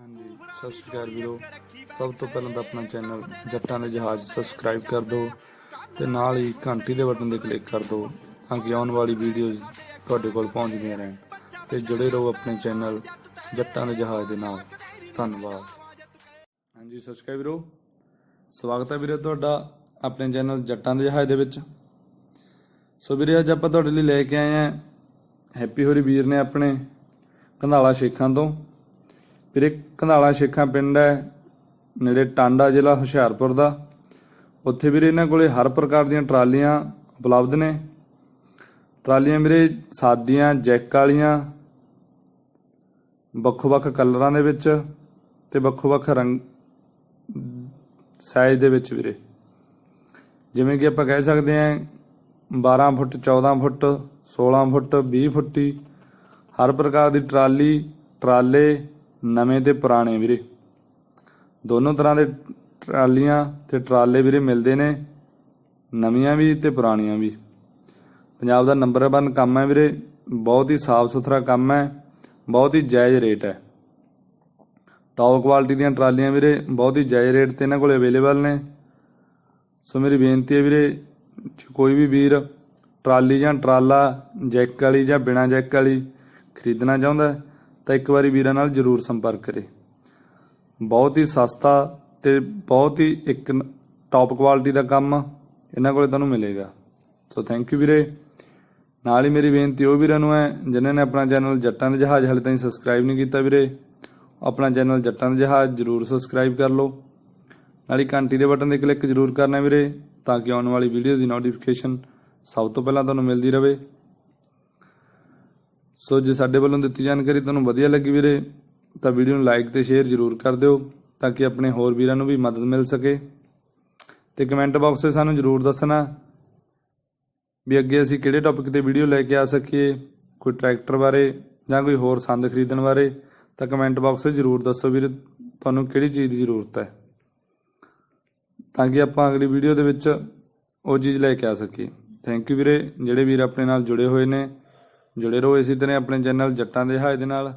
ਹਾਂਜੀ, ਸਤਿ ਸ਼੍ਰੀ ਅਕਾਲ ਵੀਰੋ। ਸਭ ਤੋਂ ਪਹਿਲਾਂ ਤਾਂ ਆਪਣਾ ਚੈਨਲ ਜੱਟਾਂ ਦੇ ਜਹਾਜ਼ ਸਬਸਕ੍ਰਾਈਬ ਕਰ ਦਿਓ ਤੇ ਨਾਲ ਹੀ ਘੰਟੀ ਦੇ ਬਟਨ ਤੇ ਕਲਿੱਕ ਕਰ ਦਿਓ ਤਾਂ ਕਿ ਆਉਣ ਵਾਲੀ ਵੀਡੀਓਜ਼ ਤੁਹਾਡੇ ਕੋਲ ਪਹੁੰਚਦੀਆਂ ਰਹਿਣ। ਤੇ ਜੁੜੇ ਰਹੋ ਆਪਣੇ ਚੈਨਲ ਜੱਟਾਂ ਦੇ ਜਹਾਜ਼ ਦੇ ਨਾਲ। ਧੰਨਵਾਦ। ਹਾਂਜੀ, ਸਤਿ ਸ਼੍ਰੀ ਅਕਾਲ ਵੀਰੋ। ਸਵਾਗਤ ਹੈ ਵੀਰੇ ਤੁਹਾਡਾ ਆਪਣੇ ਚੈਨਲ ਜੱਟਾਂ ਦੇ ਜਹਾਜ਼ ਦੇ ਵਿੱਚ। ਸੋ ਵੀਰੇ, ਅੱਜ ਆਪਾਂ ਤੁਹਾਡੇ ਲਈ ਲੈ ਕੇ ਆਏ ਹਾਂ। ਹੈਪੀ ਹੋਰੀ ਵੀਰ ਨੇ ਆਪਣੇ ਕੰਧਾਲਾ ਸ਼ੇਖਾਂ ਤੋਂ। ਵੀਰੇ ਕੰਧਾਲਾ ਸ਼ੇਖਾਂ ਪਿੰਡ ਹੈ, ਨੇੜੇ ਟਾਂਡਾ ਜ਼ਿਲ੍ਹਾ ਹੁਸ਼ਿਆਰਪੁਰ ਦਾ। ਉੱਥੇ ਵੀਰੇ ਇਹਨਾਂ ਕੋਲੇ ਹਰ ਪ੍ਰਕਾਰ ਦੀਆਂ ਟਰਾਲੀਆਂ ਉਪਲਬਧ ਨੇ। ਟਰਾਲੀਆਂ ਵੀਰੇ ਸਾਦੀਆਂ, ਜੈਕ ਵਾਲੀਆਂ, ਵੱਖੋ-ਵੱਖ ਕਲਰਾਂ ਦੇ ਵਿੱਚ ਤੇ ਵੱਖੋ-ਵੱਖ ਰੰਗ ਸਾਈਜ਼ ਦੇ ਵਿੱਚ ਵੀਰੇ। ਜਿਵੇਂ ਕਿ ਆਪਾਂ ਕਹਿ ਸਕਦੇ ਹਾਂ 12 ਫੁੱਟ 14 ਫੁੱਟ 16 ਫੁੱਟ 20 ਫੁੱਟੀ, ਹਰ ਪ੍ਰਕਾਰ ਦੀ ਟਰਾਲੀ, ਟਰਾਲੇ ਨਵੇਂ ਤੇ ਪੁਰਾਣੇ ਵੀਰੇ। ਦੋਨੋਂ ਤਰ੍ਹਾਂ ਦੇ ਟਰਾਲੀਆਂ ਤੇ ਟਰਾਲੇ ਵੀਰੇ ਮਿਲਦੇ ਨੇ। ਨਵੀਆਂ ਵੀ ਤੇ ਪੁਰਾਣੀਆਂ ਵੀ। ਪੰਜਾਬ ਦਾ ਨੰਬਰ 1 ਕੰਮ ਹੈ ਵੀਰੇ। ਬਹੁਤ ਹੀ ਸਾਫ਼ ਸੁਥਰਾ ਕੰਮ ਹੈ। ਬਹੁਤ ਹੀ ਜਾਇਜ਼ ਰੇਟ ਹੈ। ਟੌਪ ਕੁਆਲਿਟੀ ਦੀਆਂ ਟਰਾਲੀਆਂ ਵੀਰੇ ਬਹੁਤ ਹੀ ਜਾਇਜ਼ ਰੇਟ ਤੇ ਇਹਨਾਂ ਕੋਲ ਅਵੇਲੇਬਲ ਨੇ। ਸੋ ਮੇਰੀ ਬੇਨਤੀ ਹੈ ਵੀਰੇ ਕੋਈ ਵੀ ਵੀਰ ਟਰਾਲੀ ਜਾਂ ਟਰਾਲਾ ਜੈਕ ਵਾਲੀ ਜਾਂ ਬਿਨਾ ਜੈਕ ਵਾਲੀ ਖਰੀਦਣਾ ਚਾਹੁੰਦਾ ਹੈ, ਤਾਂ ਇੱਕ ਵਾਰੀ ਵੀਰਾਂ ਨਾਲ ਜਰੂਰ ਸੰਪਰਕ ਕਰੇ। ਬਹੁਤ ਹੀ ਸਸਤਾ ਤੇ ਬਹੁਤ ਹੀ ਇੱਕ ਟੌਪ ਕੁਆਲਿਟੀ ਦਾ ਕੰਮ ਇਹਨਾਂ ਕੋਲੇ ਤੁਹਾਨੂੰ ਮਿਲੇਗਾ। ਸੋ ਥੈਂਕ ਯੂ ਵੀਰੇ। ਨਾਲ ਹੀ ਮੇਰੀ ਬੇਨਤੀ ਉਹ ਵੀਰਾਂ ਨੂੰ ਹੈ, ਜਿਨ੍ਹਾਂ ਨੇ ਆਪਣਾ ਚੈਨਲ ਜੱਟਾਂ ਦੇ ਜਹਾਜ਼ ਹਲੇ ਤਾਈਂ ਸਬਸਕ੍ਰਾਈਬ ਨਹੀਂ ਕੀਤਾ ਵੀਰੇ, ਆਪਣਾ ਚੈਨਲ ਜੱਟਾਂ ਦੇ ਜਹਾਜ਼ ਜਰੂਰ ਸਬਸਕ੍ਰਾਈਬ ਕਰ ਲਓ। ਨਾਲ ਹੀ ਘੰਟੀ ਦੇ ਬਟਨ ਤੇ ਕਲਿੱਕ ਜ਼ਰੂਰ ਕਰਨਾ ਵੀਰੇ, ਤਾਂ ਕਿ ਆਉਣ ਵਾਲੀ ਵੀਡੀਓ ਦੀ ਨੋਟੀਫਿਕੇਸ਼ਨ ਸਭ ਤੋਂ ਪਹਿਲਾਂ ਤੁਹਾਨੂੰ ਮਿਲਦੀ ਰਹੇ ਸੋ ਜੇ ਸਾਡੇ ਵੱਲੋਂ ਦਿੱਤੀ ਜਾਣਕਾਰੀ ਤੁਹਾਨੂੰ ਵਧੀਆ ਲੱਗੀ ਵੀਰੇ, ਤਾਂ ਵੀਡੀਓ ਨੂੰ ਲਾਈਕ ਤੇ ਸ਼ੇਅਰ ਜ਼ਰੂਰ ਕਰ ਦਿਓ, ਤਾਂ ਕਿ ਆਪਣੇ ਹੋਰ ਵੀਰਾਂ ਨੂੰ ਵੀ ਮਦਦ ਮਿਲ ਸਕੇ। ਤੇ ਕਮੈਂਟ ਬਾਕਸ 'ਤੇ ਸਾਨੂੰ ਜ਼ਰੂਰ ਦੱਸਣਾ ਵੀ ਅੱਗੇ ਅਸੀਂ ਕਿਹੜੇ ਟੌਪਿਕ ਤੇ ਵੀਡੀਓ ਲੈ ਕੇ ਆ ਸਕੀਏ, ਕੋਈ ਟਰੈਕਟਰ ਬਾਰੇ ਜਾਂ ਕੋਈ ਹੋਰ ਸੰਦ ਖਰੀਦਣ ਬਾਰੇ, ਤਾਂ ਕਮੈਂਟ ਬਾਕਸ 'ਚ ਜ਼ਰੂਰ ਦੱਸੋ ਵੀਰੇ, ਤੁਹਾਨੂੰ ਕਿਹੜੀ ਚੀਜ਼ ਦੀ ਜ਼ਰੂਰਤ ਹੈ। ਤਾਂ ਕਿ ਆਪਾਂ ਅਗਲੀ ਵੀਡੀਓ ਦੇ ਵਿੱਚ ਉਹ ਚੀਜ਼ ਲੈ ਕੇ ਆ ਸਕੀਏ। ਥੈਂਕ ਯੂ ਵੀਰੇ, ਜਿਹੜੇ ਵੀਰ ਆਪਣੇ ਨਾਲ ਜੁੜੇ ਹੋਏ ਨੇ ਜੁੜੇ ਰਹੋ ਇਸੇ ਤਰ੍ਹਾਂ ਆਪਣੇ ਚੈਨਲ ਜੱਟਾਂ ਦੇ ਹਾਏ ਦੇ ਨਾਲ।